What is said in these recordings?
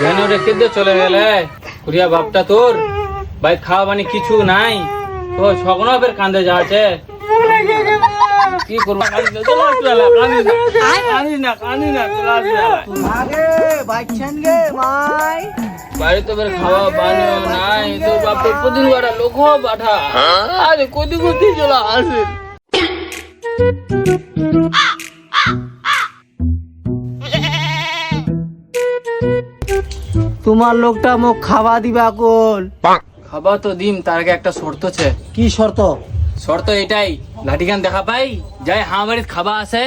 Van রেখে দিয়ে চলে গেলে কুড়িয়া বাপটা তোর? ভাই খাওয়া মানে কিছু নাই। তো সগন ফের কান্দে যাচ্ছে। কি করব? কান্দিস না, চলো একটু এলা, কান্দিস না, কান্দিস না কান্দিস না চলো একটু এলা। আগে বাইকছেন গে মাই বাড়ি তো ফের খাওয়া বানিও নাই। তোর বাপটা প্রতিদিন বাড়া লোক পাঠা। আরে কোদি কোদি চলো আসে। তোমার লোকটা মোক খাওয়া দিবা কোল। খাবার তো দিম তার আগে একটা শর্ত আছে। কি শর্ত? শর্ত এটাই লাঠিখান দেখা পাই যাই হাঁ বাড়িতে খাবা আছে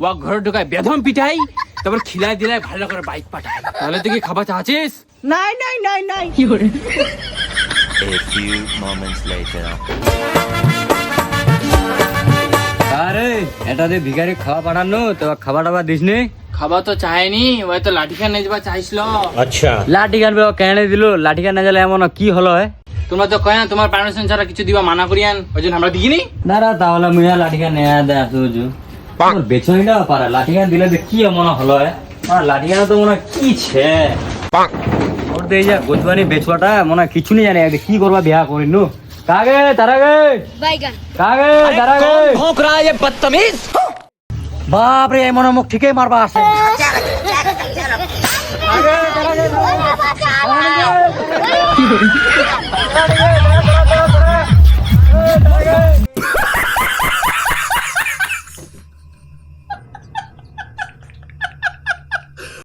ও ঘরে ঢুকায় বেদম পিঠাই তারপর খিলাই দিলাই ভালো করে বাইক পাঠায় তাহলে তুই কি খাবার চাচ্ছিস? নাই নাই নাই নাই। কি করে? A few moments later. আরে এটা দিয়ে ভিখারি খাওয়া পাঠানো তো খাবার টাবার দিস নি খাবার তো চায়নি ওই তো লাঠিখান নিয়ে যাবা চাইছিল। লাঠি কানবে কেনে দিল লাঠি কান না গেলে এমন কি হলো তোমরা তো কয় না তোমার পারমিশন ছাড়া কিছু দিবা মানা করিয়ান ওই জন্য আমরা দিইনি না না তাহলে মুইয়া লাঠি কান নেয়া দেয় সুজু বেচনি না পারে লাঠি কান দিলে যে কি এমন হলো হয় আমার তো মনে কি ছে ওর দিয়ে যা গোছবানি বেচবাটা মনে কিছু নেই জানি কি করবা বিয়া করি নু কাগে তারা গে বাইগান কাগে তারা গে বাপ রে মনে হয় মুখ ঠিকই মারবা আছে। বাঁচাও